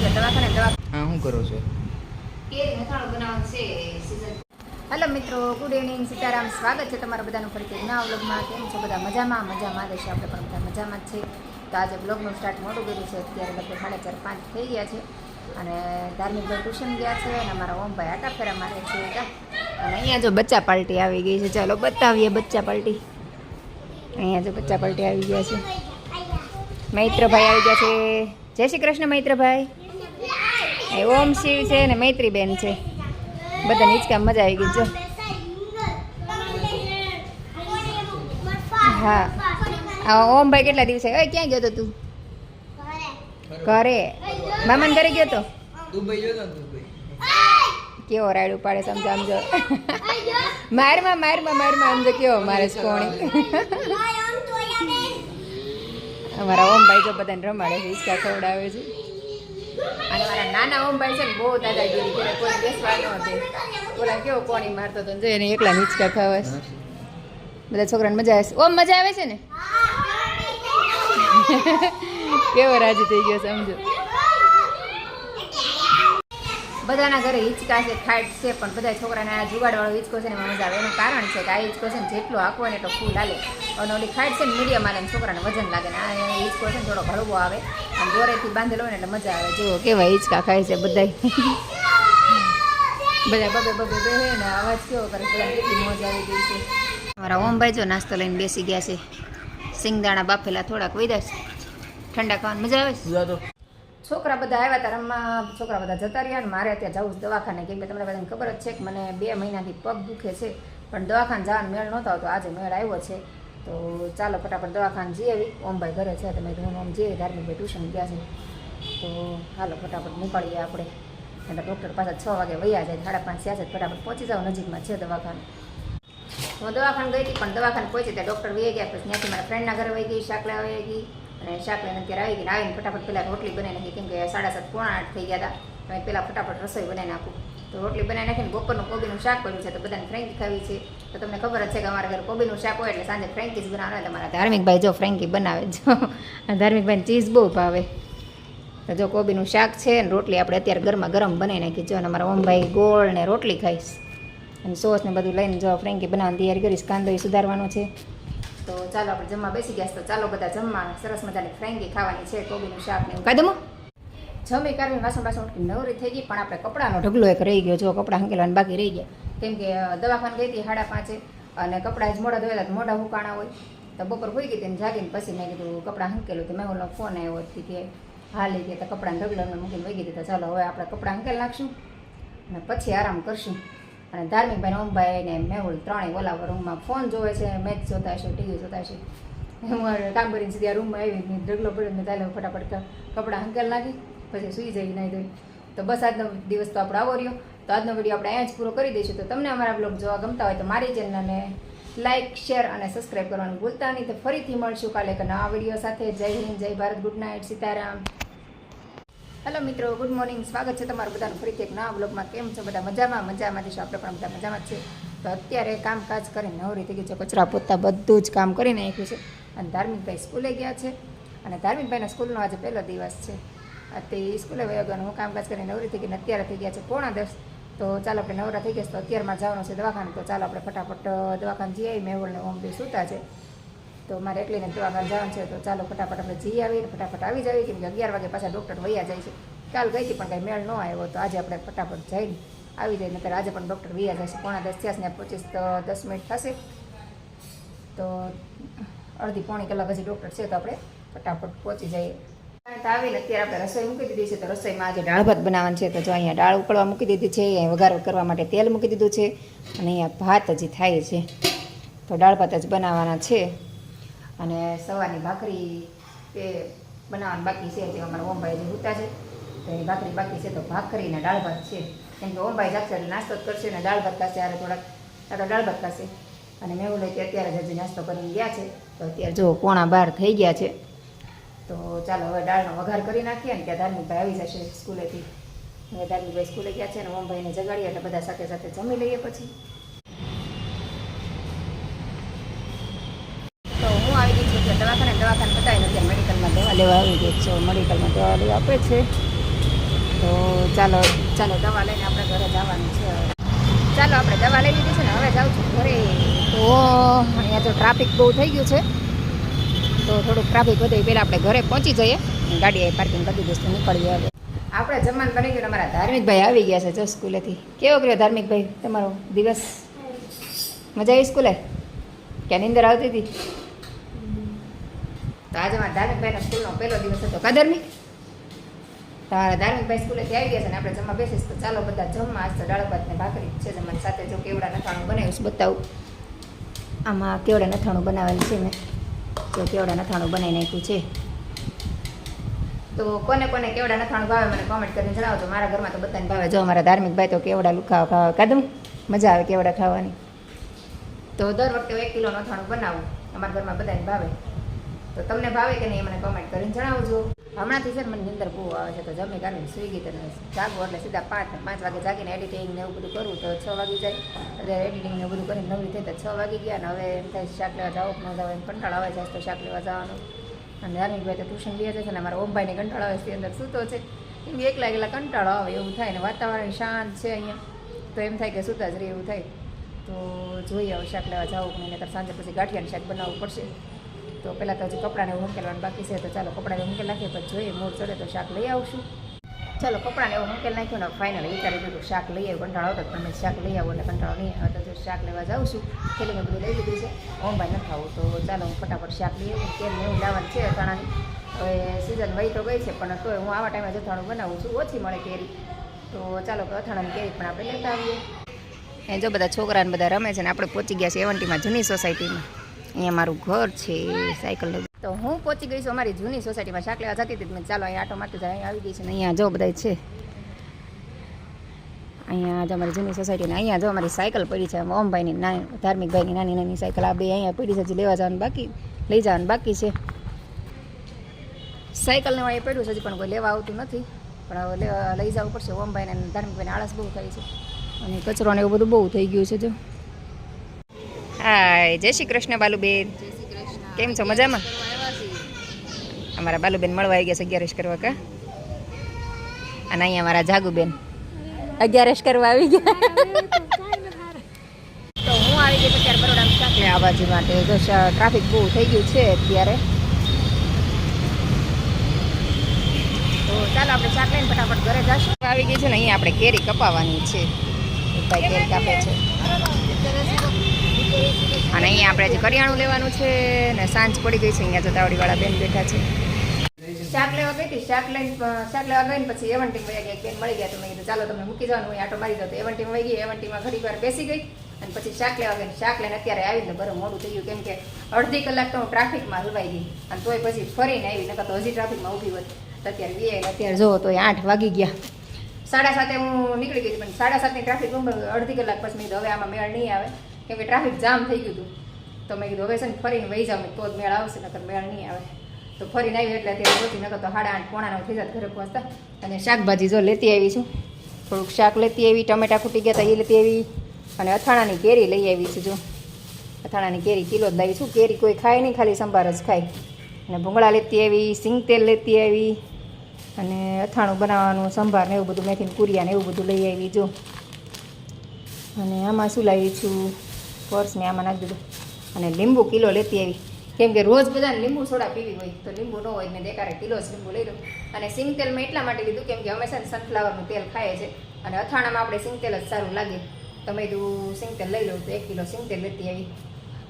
અત્યારે દવાખાને દવા હા, શું કરો છો? મિત્રો ગુડ ઇવનિંગ સીતારામ. સ્વાગત છે તમારા બધાનું ફરીથી નવા વ્લોગમાં. કેમ છો બધા? મજામાં? મજામાં રહેશે આપણે પણ બધા મજામાં જ છે. તો આજે બ્લોગનું સ્ટાર્ટ મોટું કર્યું છે. અત્યારે લગભગ સાડા ચાર, પાંચ થઈ ગયા છે. અને ધાર્મિકભાઈ ટ્યુશન ગયા છે અને અમારા ઓમભાઈ આટા ફેરા મારે છે. અને અહીંયા જો બચ્ચા પાર્ટી આવી ગઈ છે. ચાલો બતાવીએ બચ્ચા પાર્ટી. અહીંયા જો બચ્ચા પાર્ટી આવી ગયા છે. મૈત્રભાઈ આવી ગયા છે. જય શ્રી કૃષ્ણ મૈત્રભાઈ. એ ઓમ શિવ છે ને મૈત્રીબેન છે. બધા નીચકા મજા આવી ગઈ જો. હા. આ ઓમભાઈ કેટલા દિવસે? ઓય ક્યાં ગયો તો તું? ઘરે. મામાને ઘરે ગયો તો? દુબઈ ગયો તો દુબઈ. કેવો રાયડું પાડે સમજો સમજો. મારમાં મારમાં મારમાં સમજો કેવો મારે કોણી અમારા ઓમભાઈ જો બધાને રમાડે છે હિંચકા ખવડાવે છે. અને મારા નાના ઓમભાઈ છે ને બહુ દાદાગીરી કરે કોઈ બેસવા ન ઓલા કેવો કોણી મારતો હતો ને એને એકલા હિંચકા ખાવે છે. બધા છોકરાને મજા આવે છે. ઓમ મજા આવે છે ને? કેવો રાજી થઈ ગયો સમજો. બધાના ઘરે હિંચકા છે, ખાટ છે, પણ બધા છોકરાને આ જુગાડવાળો હિંચકો છે ને મજા આવે. એનું કારણ છે કે આ હિંચકો છે ને જેટલો આખો ને એટલો ફૂલ હાલે. અને ઓલી ખાટ છે ને મીડિયમ હાલે છોકરાને વજન લાગે ને આ હિંચકો છે ને થોડો હળવો આવે. અને દોરેથી બાંધેલો હોય ને એટલે મજા આવે. જુઓ કેવા હિંચકા ખાય છે બધા બધા બબે બબે બેહે ને અવાજ કેવો કરે બધા કેટલી મોજ આવી ગઈ છે. અમારા ઓમભાઈ જો નાસ્તો લઈને બેસી ગયા છે. સિંગદાણા બાફેલા થોડાક વધ્યા છે. ઠંડા ખાવાની મજા આવે છે? છોકરા બધા આવ્યા હતા રમવા. છોકરા બધા જતા રહ્યા ને મારે અત્યારે જવું દવાખાને. કેમ કે તમને બધાને ખબર જ છે કે મને બે મહિનાથી પગ દુખે છે. પણ દવાખાને જવાનો મેળ નહોતો આવતો. આજે મેળ આવ્યો છે. તો ચાલો ફટાફટ દવાખાને જઈ આવી. ઓમભાઈ ઘરે છે. તમે હું ઓમ જઈએ ધાર્મિકભાઈ ટ્યુશન ગયા છે. તો હાલો ફટાફટ નીકળીએ આપણે. એટલે ડૉક્ટર પાસે છ વાગે વૈયા જાય. સાડા પાંચ થયા છે. ફટાફટ પહોંચી જાવ નજીકમાં છે દવાખાને. હું દવાખાને ગઈ હતી, પણ દવાખાને પહોંચી ત્યાં ડૉક્ટર વહી ગયા. પછી ત્યાંથી મારા ફ્રેન્ડના ઘરે વહી ગઈ શાક લેવા વહી ગઈ. અને શાક લઈને અત્યારે આવી ગઈને આવીને ફટાફટ પહેલાં રોટલી બનાવી નાખી. કેમ કે સાડા સાત પોણા આઠ થઈ ગયા હતા. તો પહેલાં ફટાફટ રસોઈ બનાવી નાખું. તો રોટલી બનાવી નાખીને બપોરનું કોબીનું શાક કર્યું છે, તો બધાને ફ્રેન્કી ખાવી છે. તો તમને ખબર જ છે કે અમારા ઘરે કોબીનું શાક હોય એટલે સાંજે ફ્રેન્કી જ બનાવે તમારા ધાર્મિકભાઈ જો ફ્રેન્કી બનાવે જો. ધાર્મિકભાઈને ચીઝ બહુ ભાવે. તો જો કોબીનું શાક છે ને રોટલી આપણે અત્યારે ગરમા ગરમ બનાવી નાખી. જો અને અમારા ઓમભાઈ ગોળ ને રોટલી ખાઈશ. અને સોસ ને બધું લઈને જો ફ્રેન્કી બનાવવાની તૈયારી કરીશ. કાંદો એ સુધારવાનો છે. તો ચાલો આપણે જમવા બેસી ગયા તો ચાલો બધા જમવા સરસ મજાની ફ્રેન્કી ખાવાની છે. કોબીનું શાક ને એવું દઉં જમી કાઢીને વાસણ વાસણ નવરી થઈ ગઈ, પણ આપણે કપડાનો ઢગલો એક રહી ગયો. જો કપડાં હંકેલાને બાકી રહી ગયા. કેમ કે દવાખાને ગઈ હતી સાડા પાંચે અને કપડાં જ મોડા ધોયેલા મોઢા હુકાણા હોય. તો બપોર હોઈ ગઈ તેને જાગીને પછી મેં કીધું, કપડાં હંકેલું તો મેં ઓલો ફોન આવ્યો હતી કે હાલી ગયા તો કપડાં ઢગલો મૂકીને વહી ગઈ તો ચાલો હવે આપણે કપડાં હંકેલ નાખશું અને પછી આરામ કરશું. અને ધાર્મિકભાઈ ભાઈ ઓમભાઈ ને મેહુલ ત્રણેય ઓલા રૂમમાં ફોન જોવે છે મેચ જોતા હશે, ટીવી જોતા હશે. હું કામ કરીને સીધી આ રૂમમાં આવી ઢગલો પડ્યો ને તાલે ફટાફટ કપડાં હંકેલ નાખી, પછી સૂઈ જઈ નહીં ધોઈ તો બસ આજનો દિવસ તો આપણે આવો રહ્યો. તો આજનો વીડિયો આપણે અહીંયા જ પૂરો કરી દઈશું. તો તમને અમારા બ્લોગ જોવા ગમતા હોય તો મારી ચેનલને લાઇક શેર અને સબસ્ક્રાઈબ કરવાનું ભૂલતા નહીં. તો ફરીથી મળશું કાલે એક નવા વીડિયો સાથે. જય હિન્દ, જય Bharat. Good night Sitaram. Hello મિત્રો. ગુડ મોર્નિંગ સ્વાગત છે તમારું બધાનું. ફરીથી એક નવા બ્લોગમાં કેમ છો બધા? મજામાં? મજામાંથી છો આપણે પણ બધા મજામાં છે તો અત્યારે કામકાજ કરીને નવરી થઈ ગઈ છે. કચરા પોતા બધું જ કામ કરીને નાખ્યું છે. અને ધાર્મિકભાઈ સ્કૂલે ગયા છે. અને ધાર્મિકભાઈના સ્કૂલનો આજે પહેલો દિવસ છે. તે સ્કૂલે વયો હું કામકાજ કરીને નવરી થઈ ગઈ અત્યારે થઈ ગયા છે પોણા દસ. તો ચાલો આપણે નવરા થઈ ગયા છે. તો અત્યારમાં જવાનું છે દવાખાને. તો ચાલો આપણે ફટાફટ દવાખાને જઈ આવી મેવલને ઓમ બી સૂતા છે. તો મારે એકલીને દવાખાને જવાનું છે, તો ચાલો ફટાફટ આપણે જઈ આવીએ ફટાફટ આવી જઈએ કેમ કે અગિયાર વાગે પાછા ડૉક્ટર વૈયા જાય છે. કાલ ગઈ હતી પણ કાંઈ મેળ ન આવ્યો, તો આજે આપણે ફટાફટ જઈને આવી જાય ત્યારે આજે પણ ડૉક્ટર વૈયા જાય છે. પોણા દસ થયા ને પચીસ, તો દસ મિનિટ થશે. તો અડધી પોણી કલાક હજી ડૉક્ટર છે, તો આપણે ફટાફટ પહોંચી જઈએ. આવીને અત્યારે આપણે રસોઈ મૂકી દીધી છે, તો રસોઈમાં આજે દાળ ભાત બનાવવાનું છે, તો જો અહીંયા દાળ ઉકળવા મૂકી દીધી છે, અહીંયા વઘાર કરવા માટે તેલ મૂકી દીધું છે, અને અહીંયા ભાત હજી થાય છે. તો દાળ ભાત જ બનાવવાના છે. અને સવારની ભાખરી એ બનાવવાની બાકી છે જે અમારા ઓમભાઈ જે ઉતા છે, તો એની ભાખરી બાકી છે, તો ભાખરીને દાળ ભાત છે. કેમ કે ઓમભાઈ જાગશે એટલે નાસ્તો જ કરશે ને દાળ ભાત ખાશે આરે થોડાક તારો દાળ ભાત ખાશે. અને મેં એવું કે અત્યારે જ હજી નાસ્તો કરીને ગયા છે, તો અત્યારે જો પોણા બાર થઈ ગયા છે, તો ચાલો હવે દાળનો વઘાર કરી નાખીએ ને ત્યાં ધાર્મિકભાઈ આવી જશે સ્કૂલેથી. હવે ધાર્મિકભાઈ સ્કૂલે ગયા છે ને ઓમભાઈને જગાડીએ એટલે બધા સાથે સાથે જમી લઈએ પછી તો હું આવી ગઈ છું અત્યારે દવાખાને દવાખાને પતાવી નથી. મેડિકલમાં દવા લેવા આવી ગઈ છું. મેડિકલમાં દવા લેવા આપે છે. તો ચાલો ચાલો દવા લઈને આપણે ઘરે જવાનું છે ચાલો આપણે દવા લઈ લીધી છે ને, હવે જાઉં છું ઘરે. તો અહીંયા તો ટ્રાફિક બહુ થઈ ગયું છે. તો થોડુંક ટ્રાફિક વધે પહેલાં આપણે ઘરે પહોંચી જઈએ. ગાડી આવી પાર્કિંગ કરી દઈશું, નીકળીએ હવે. આપણે જમવાનું બની ગયું અમારા ધાર્મિકભાઈ આવી ગયા છે જો સ્કૂલેથી. કેવો કર્યો ધાર્મિકભાઈ તમારો દિવસ? મજા આવી સ્કૂલે? કે નિંદર આવતી હતી? તો આજે મારા ધાર્મિકભાઈના સ્કૂલનો પહેલો દિવસ હતો કાદરમી તમારા ધાર્મિકભાઈ સ્કૂલેથી આવી ગયા છે ને આપણે જમવા બેસીશ, તો ચાલો બધા જમવા, આજ તો દાળ ભાત ને ભાખરી છે, જમવાની સાથે જો કેવડા નથાણું બનાવ્યું બતાવું. આમાં કેવડા નથાણું બનાવેલું છે મેં? જો કેવડા નથાણું બનાવી નાખ્યું છે. તો કોને કોને કેવડા નથાણું ભાવે મને કોમેન્ટ કરીને જણાવજો, મારા ઘરમાં તો બધાને ભાવે. જો અમારા ધાર્મિક ભાઈ તો કેવડા લુખાવા ખાવા કાદમ મજા આવે કેવડા ખાવાની. તો દર વખતે એક કિલો નથાણું બનાવું, અમારા ઘરમાં બધાને ભાવે. તો તમને ભાવે કે નહીં મને કમેન્ટ કરીને જણાવજો. હમણાંથી ને મને નિંદર બહુ આવે છે, તો જમી કાઢીને સુઈ ગઈ તને જાગો એટલે સીધા પાંચ પાંચ વાગે જાગીને એડિટિંગ ને એવું બધું કરું તો છ વાગી જાય. એટલે એડિટિંગ ને બધું કરીને નવરી થઈ તો છ વાગી ગયા ને હવે એમ થાય શાક લેવા કે ન જાવ એમ કંટાળ આવે છે તો શાક લેવા જવાનું. અને ધાર્મિકભાઈ તો ટ્યુશન લે છે ને અમારા ઓમભાઈને કંટાળો આવે છે અંદર સૂતો છે. એમ એકલા એકલા કંટાળો આવે, એવું થાય ને વાતાવરણ શાંત છે અહીંયા. તો એમ થાય કે સૂતા જ રહે એવું થાય. તો જોઈએ હવે શાક લેવા જાવું નહીં, નહીંતર સાંજે પછી ગાંઠિયાનું શાક બનાવવું પડશે. તો પહેલાં તો હજી કપડાને એવું મૂકેલવાનું બાકી છે તો ચાલો કપડાને મૂકેલ નાખીએ, પછી જોઈએ, મૂળ ચડે તો શાક લઈ આવશું. ચાલો કપડાને એવું મૂકેલ નાખ્યું ને ફાઇનલ વિચારી દીધું શાક લઈ આવ્યું કંટાળો હતો તમે શાક લઈ આવો એટલે કંટાળો નહીં આવે તો શાક લેવા જાઉં છું. થેલીને બધું લઈ લીધું છે. ઓમ ભાઈ ન ખાવું, તો ચાલો હું ફટાફટ શાક લઈ આવું. કેમ એવું લાવવાનું છે અથાણાની. હવે સિઝન વહી તો ગઈ છે, પણ તોય હું આવા ટાઈમે જથાણું બનાવું છું. ઓછી મળે કેરી. તો ચાલો અથાણાની કેરી પણ આપણે લેતા આવીએ. એ જો બધા છોકરાને બધા રમે છે ને આપણે પહોંચી ગયા છે એવન્ટીમાં જૂની સોસાયટીમાં અહીંયા મારું ઘર છે, સાયકલ તો હું પહોંચી ગઈ છું અમારી જૂની સોસાયટીમાં. શાક લેવા જતી હતી ચાલો, અહીંયા આટો મારતી જાય આવી ગઈ છે. ને અહીંયા જો બધા છે. અહીંયા જો અમારી જૂની સોસાયટીને અહીંયા જો અમારી સાયકલ પડી છે ઓમભાઈની નાની ધાર્મિકભાઈની નાની નાની સાયકલ, આ બે અહીંયા પડી છે, હજી લેવા જવાનું બાકી, લઈ જવાનું બાકી છે. સાયકલને અહીંયા પડ્યું છે, હજી પણ કોઈ લેવા આવતું નથી. પણ હવે લઈ જવું પડશે. ઓમભાઈને ધાર્મિકભાઈને આળસ બહુ થાય છે. અને કચરો ને એવું બધું બહુ થઈ ગયું છે, જો. હાય જય શ્રી કૃષ્ણ બાલુબેન. કેમ છો? મજામાં? અમારા બાલુબેન મળવા આવી ગયા છે અગિયારસ કરવા કા? અને અહીંયા અમારા જાગુબેન અગિયારસ કરવા આવી ગયા. તો હું આવી ગઈ અત્યારે બરોડામાં શાક લેવા આ બાજુ માટે જો ટ્રાફિક બહુ થઈ ગયું છે અત્યારે. તો ચાલો આપણે શાક લઈને ફટાફટ ઘરે જશું. આવી ગઈ છે ને અહીંયા આપણે કેરી કપાવવાની છે. ભાઈ કેરી કાપે છે. અને અહીંયા આપણે હજી કરિયાણું લેવાનું છે ને સાંજ પડી ગઈ છે, અહીંયા જતાવડીવાળા બેન બેઠા છે. શાક લેવા ગઈ હતી? શાક લઈને શાક લેવા ગઈ પછી એવન્ટીમ વયા ગયા બેન મળી ગયા તો મેં ચાલો તમને મૂકી જવાનું હોય આટો મારી દો તો એવન્ટીમ વહી ગઈ, એવન્ટીમાં ઘડી વાર બેસી ગઈ અને પછી શાક લેવા ગઈ શાક લઈને અત્યારે આવીને બરો મોડું થઈ ગયું, કેમ કે અડધી કલાક તો હું ટ્રાફિકમાં હલવાઈ ગઈ અને તોય પછી ફરીને આવી, નકર તો હજી ટ્રાફિકમાં ઊભી હોત તો અત્યારે વી અત્યારે જો તો આઠ વાગી ગયા. સાડા સાતે હું નીકળી ગઈ, પણ સાડા સાતની ટ્રાફિક અડધી કલાક પછી મેં હવે આમાં મેળ નહીં આવે. કેમ કે ટ્રાફિક જામ થઈ ગયું હતું. તો મેં કીધું, હવે છે ને ફરીને વહી જાઉં તો જ મેળ આવશે, નકર મેળ નહીં આવે. તો ફરીને આવી એટલે અત્યારે પહોંચી, નકર તો સાડા આઠ પોણા નવ થઈ જાય ઘરે પહોંચતા. અને શાકભાજી જો લેતી આવી છું. થોડુંક શાક લેતી આવી, ટમેટા ખૂટી ગયા હતા એ લેતી આવી. અને અથાણાની કેરી લઈ આવી છું જો. અથાણાની કેરી કિલો જ લાવી છું. કેરી કોઈ ખાય નહીં, ખાલી સંભાર જ ખાય. અને ભૂંગળા લેતી આવી, સિંગ તેલ લેતી આવી. અને અથાણું બનાવવાનું, સંભાર ને એવું બધું મેથીને કુરિયા ને એવું બધું લઈ આવી જો. અને આમાં શું લાવી છું? પર્સ ને આમાં નાખી દીધું. અને લીંબુ કિલો લેતી આવી. કેમ કે રોજ બધાને લીંબુ સોડા પીવી હોય તો લીંબુ ન હોય મેં દેખાડે કિલો જ લીંબુ લઈ લો અને સિંગ તેલ મેં એટલા માટે લીધું કેમ કે હંમેશા સનફ્લાવરનું તેલ ખાય છે. અને અથાણામાં આપણે સિંગ તેલ જ સારું લાગે. તમે તું કીધું સિંગ તેલ લઈ લઉં. તો એક કિલો સિંગ તેલ લેતી આવી.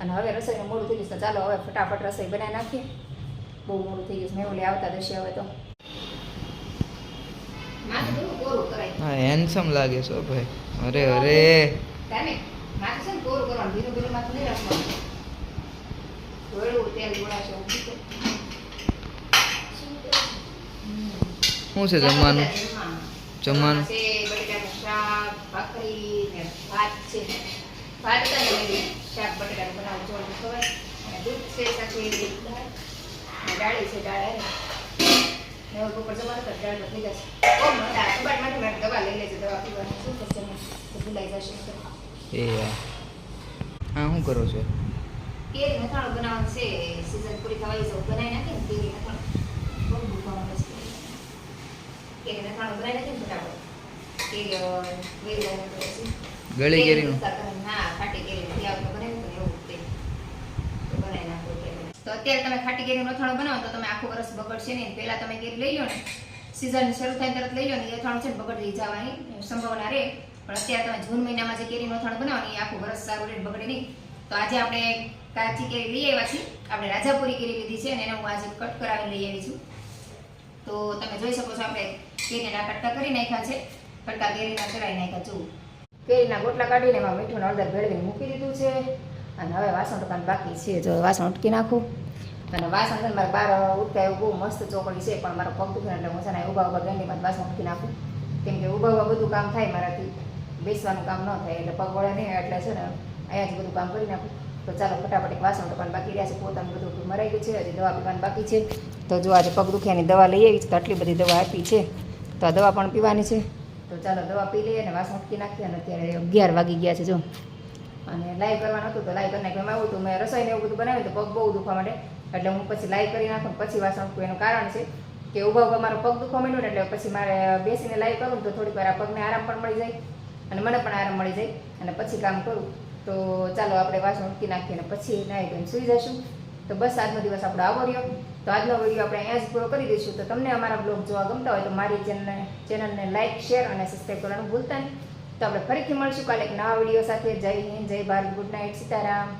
અને હવે રસોઈનું મોડું થઈ ગયું તો ચાલો હવે ફટાફટ રસોઈ બનાવી નાખીએ. બહુ મોડું થઈ ગયું મેં આવતા દશે હવે તો. હેન્ડસમ લાગે છો ભાઈ. અરે અરે. તાને માથું છે ને કોરું કરવાનું ધીરું ધીરું માથું નહીં રાખવાનું. ધોળું તેલ ગોળાશે. શું છે જમવાનું? જમવાનું છે બટેટાનું શાક ભાખરી ને ભાત છે. ભાત મેં શાક બટેટાનું બનાવું જોવાનું ખબર અને દૂધ છે સાથે દાળ. છે દાળ. ને હવે બપોર જમવાનું તો દાળ લીધા છે ઓ મોટા માટે મારે દવા લઈ લેજે દવા પીવાની. શું થશે? ભૂલાઈ જશે. એ. હા શું કરો છો? કેરી મથાણું બનાવવાનું છે સીઝન પૂરી બનાવી નાખી ને કેરી મથાણું બહુ દુખાવાનું છે કેરી અથાણું બનાવી નાખ્યું ને ફટાફટ. કેરી અ, વેરી જાય ગળી કેરીનું ઉતાર હા ખાટી કેરી નથી આવતું બનાવ્યું ને એવું તે. બનાવી નાખો તો અત્યારે તમે ખાટી કેરીનું અથાણું બનાવો તો તમે આખું વરસ બગડશે નહીં. પહેલા તમે કેરી લઈ લો ને. સિઝન શરૂ થાય તરત લઈ લો ને. એ અથાણું છે ને બગડી જવાની સંભાવના રહે. પણ અત્યારે તમે જૂન મહિનામાં જે કેરીનું અથાણું બનાવો આખું વરસ સારું રેટ બગડે નહીં. તો આજે આપણે કાચી કેરી લઈ આવ્યા છીએ. આપણે રાજાપુરી કેરી લીધી છે અને એને હું આજે કટ કરાવી લઈ આવી છું. તો તમે જોઈ શકો છો આપણે કેરીના કટકા કરી નાખ્યા છે. કટકા કેરીના કરાવી નાખ્યા. જુઓ. કેરીના ગોટલા કાઢીને એમાં મીઠું અડધા ભેળવીને મૂકી દીધું છે. અને હવે વાસણ ટકાનું બાકી છે. જો વાસણ ઉટકી નાખું. અને વાસણ છે મારે બાર ઉઠતા એવું બહુ મસ્ત ચોકડી છે. પણ મારો પગ દુખે એટલે હું છે ને ઊભા ઊભા ગંડીમાં વાસણ ઉટકી નાખું. કેમ કે ઊભા ઊભા બધું કામ થાય મારાથી. બેસવાનું કામ ન થાય એટલે પગ વળે નહીં એટલે છે ને અહીંયા જ બધું કામ કરી નાખું. તો ચાલો ફટાફટ એક વાસણ દુકાન બાકી રહ્યા છે. પોતાનું બધું મરાઈ ગયું છે, હજી દવા પીવાનું બાકી છે. તો જો આજે પગ દુખ્યાની દવા લઈ આવી છે, તો આટલી બધી દવા આપી છે. તો આ દવા પણ પીવાની છે. તો ચાલો દવા પી લઈએ અને વાસણ ઉટકી નાખીએ અને અત્યારે અગિયાર વાગી ગયા છે જો. અને લાઈવ કરવાનું હતું તો લાઈવ કરી નાખ્યું એમાં આવું હતું. મેં રસોઈને એવું બધું બનાવ્યું તો પગ બહુ દુખવા માટે એટલે હું પછી લાઈવ કરી નાખું પછી વાસણ ઉટકું. એનું કારણ છે કે ઊભા ઊભા મારો પગ દુખવા માંડ્યો ને એટલે પછી મારે બેસીને લાઈવ કરું તો થોડીક વાર આ પગને આરામ પણ મળી જાય. અને મને પણ આરામ મળી જાય અને પછી કામ કરું. તો ચાલો આપણે વાસણ ઉટકી નાખીએ અને પછી નાહી ધોઈને સૂઈ જશું. તો બસ આજનો દિવસ આપણો આવો રહ્યો. તો આજનો વીડિયો આપણે અહીંયા જ પૂરો કરી દઈશું. તો તમને અમારા બ્લોગ જોવા ગમતા હોય તો મારી ચેનલને ચેનલને લાઇક શેર અને સબસ્ક્રાઈબ કરવાનું ભૂલતા નહીં. તો આપણે ફરીથી મળશું કાલે એક નવા વીડિયો સાથે. જય હિન્દ, જય ભારત, ગુડ નાઇટ, સીતારામ.